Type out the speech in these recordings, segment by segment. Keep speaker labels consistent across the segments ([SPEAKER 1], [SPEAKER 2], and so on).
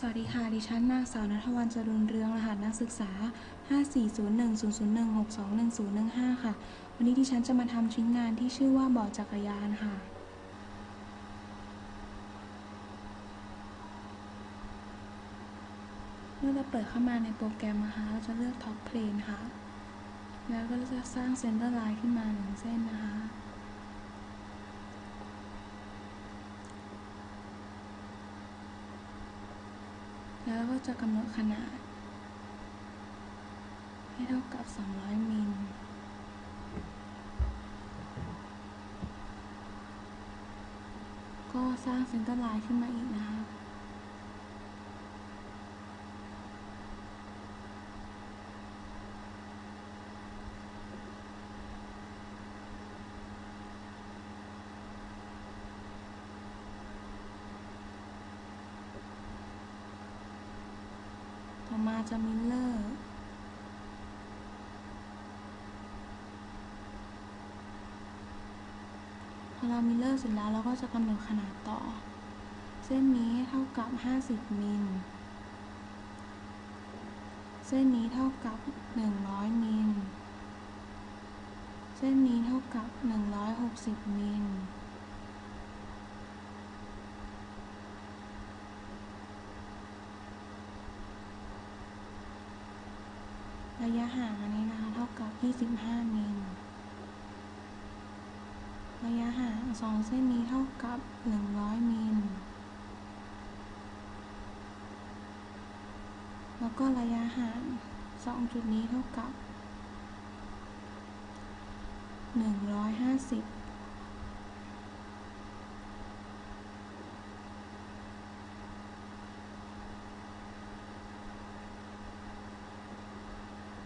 [SPEAKER 1] สวัสดีค่ะ ดิฉันนางสาวนัทวันจรุนเรืองรหัสนักศึกษา 540100121015ค่ะ วันนี้ดิฉันจะมาทำชิ้นงานที่ชื่อว่าเบาะจักรยานค่ะ เมื่อเราเปิดเข้ามาในโปรแกรมนะคะ เราจะเลือก Top Plane ค่ะ แล้วก็จะสร้าง Center Line ขึ้นมาหนึ่งเส้นนะคะ แล้วก็จะกำหนดขนาด ให้เท่ากับ 200 มิลก็สร้างเซ็นเตอร์ไลน์ขึ้นมาอีกนะคะ จมิลเลอร์พอเรามิลเลอร์เสร็จแล้วเราก็จะกำหนดขนาดต่อ เส้นนี้เท่ากับ 50 มิล เส้นนี้เท่ากับ 100 มิล เส้นนี้เท่ากับ 160 มิล ยะห่างอันนี้นะคะเท่ากับ 25 มิล ระยะห่างสองเส้นนี้เท่ากับ 100 มิล แล้วก็ระยะห่างสองจุดนี้เท่ากับ 150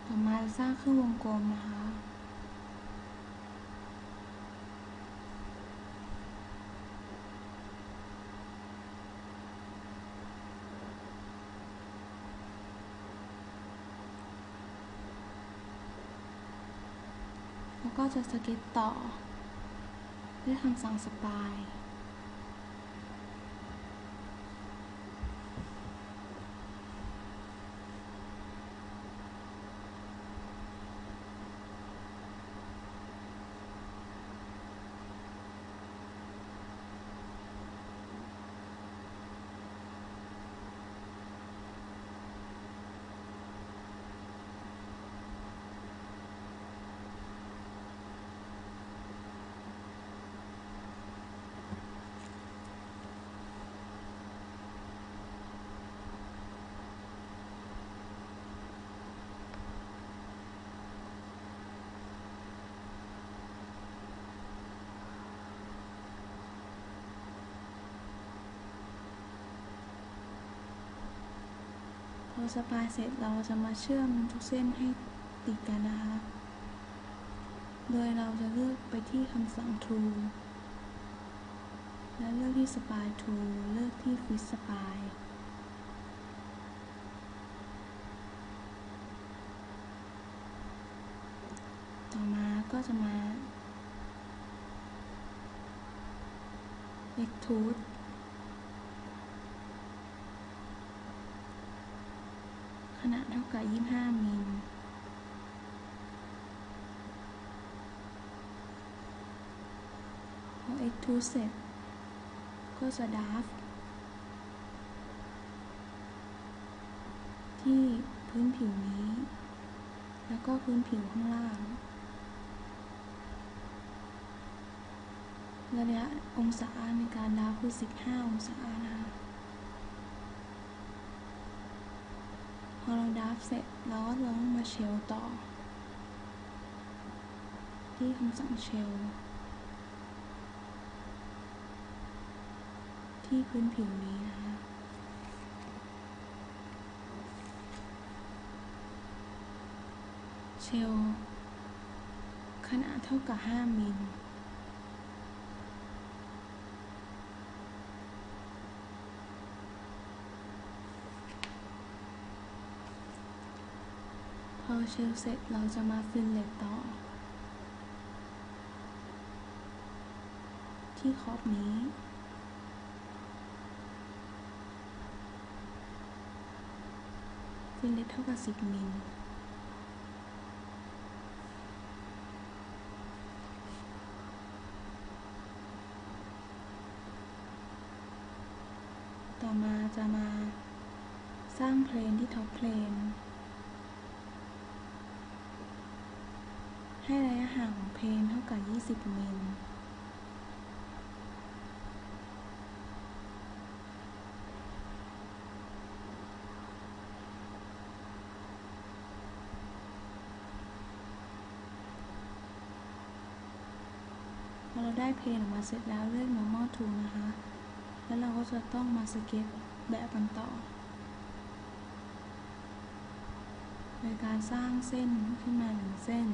[SPEAKER 1] ต่อมาจะ สร้างเครื่องวงกลมนะคะ แล้วก็จะสเก็ตต่อ ด้วยคำสั่งสปาย อสปายเสร็จเราจะมาเชื่อมทุกเส้นให้ติดกันนะคะ โดยเราจะเลือกไปที่คำสั่ง tool และเลือกที่ spy tool เลือกที่ fit spy ต่อมาก็จะมา extrude ขนาดเท่า กับ 25 มิลพอ extrude เสร็จ ก็จะด r ฟที่พื้นผิวนี้ แล้วก็พื้นผิวข้างล่าง ระยะองศาในการดาฟคือ 15 องศานะคะ พอเราดราฟเสร็จเราก็ต้องมาเชลต่อ ที่คำสั่งเชลที่พื้นผิวนี้นะคะเชลขนาดเท่ากับ 5 มิล เชลเสร็จเราจะมาฟิลเลตต่อ ที่ขอบนี้ส้นเล็กเท่ากับ 10 มิลต่อมาจะมาสร้างเพลนที่ท็อปเพลน ให้ระยะห่างของเพนเท่ากับ 20 มิล พอเราได้เพนออกมาเสร็จแล้วเลือก normal tool นะคะ แล้วเราก็จะต้องมาสเก็ตแบบกันต่อโดยการสร้างเส้นขึ้นมาหนึ่งเส้น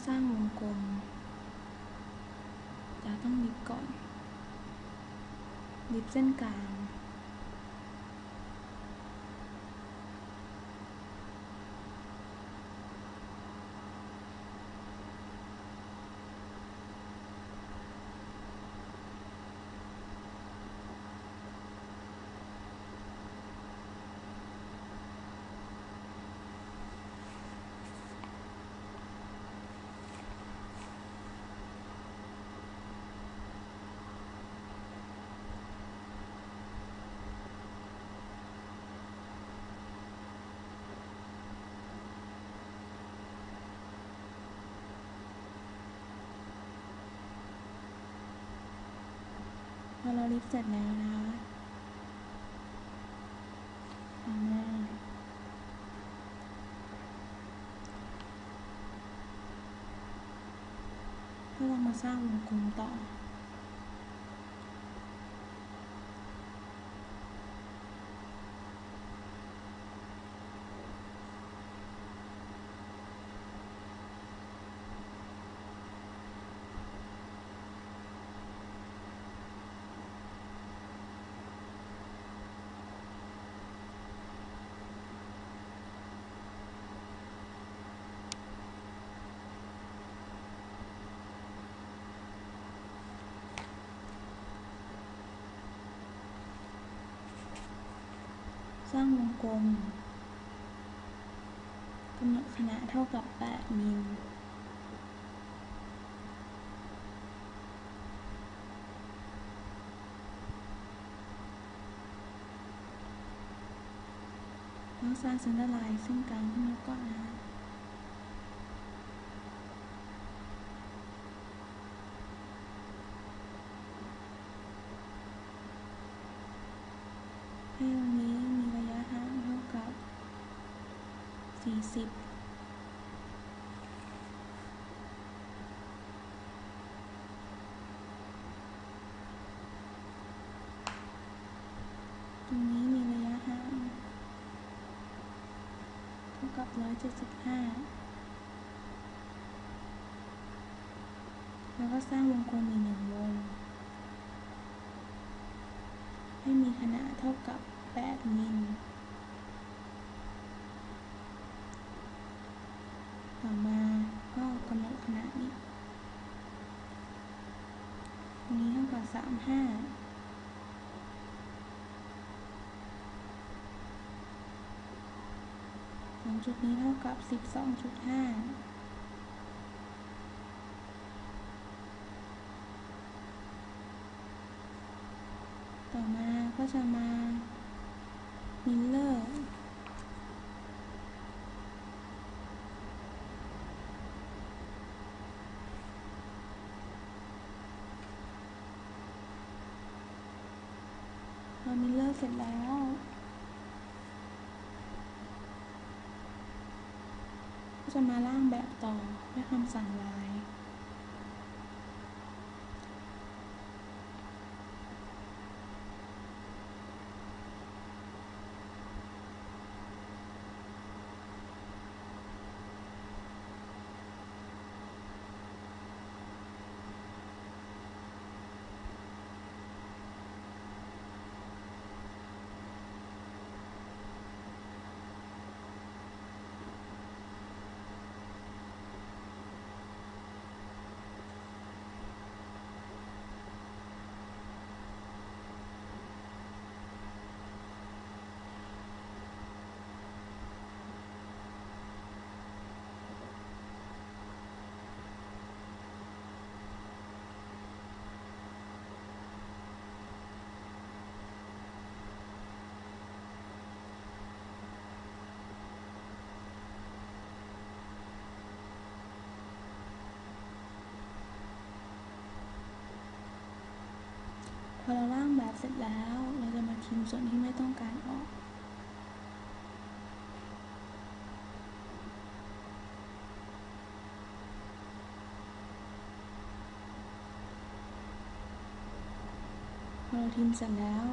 [SPEAKER 1] แล้วก็สร้ อเส้นกลางพอเราลิฟต์เสร็จแล้วนะคะต่อมาก็เรามาสร้างวงกลมต่อ สร้างวงกลมกำหนดขนาดเท่ากับ 8 มิลแล้วสร้างเส้นละลายเส้นกลางขึ้นมาก่อนนะคะให้ตรงนี้มีระยะห่างเท่ากับ 40ตรงนี้มีระยะห่างเท่ากับ175แล้วก็สร้างวงกลมอีกหนึ่งวง ให้มีขนาดเท่ากับ8มิล ต่อมาก็กำหนดขนาดนี้ ตรงนี้ันห้าสองจุดนี้เท่ากับสิบสองจุดห้าต่อมาก็จะมามิลเลอร์ พอมิลเลอร์เสร็ จแล้วก็จะมาล่างแบบต่อด้วยคำสั่งลาย อเราร่างแบบเสร็จแล้ว เราจะมาทิ้งส่วนที่ไม่ต้องการออก พอเราทิ้มเสร็จแล้ว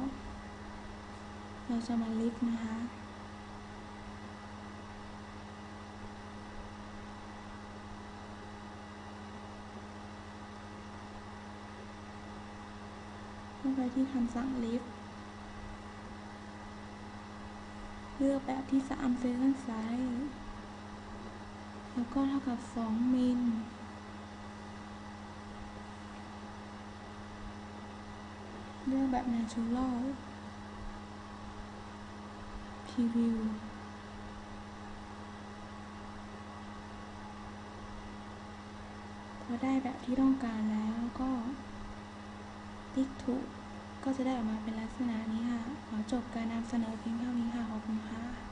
[SPEAKER 1] เราจะมาลิฟต์นะคะ เข้าไปที่คำสั่งลิฟต์เลือกแบบที่3 Second Size แล้วก็เท่ากับ 2 มิลเลือกแบบ Natural Preview พอได้แบบที่ต้องการแล้วก็ติ๊กถูก ก็จะได้ออกมาเป็นลักษณะนี้ค่ะ ขอจบการนำเสนอเพียงเท่านี้ค่ะ ขอบคุณค่ะ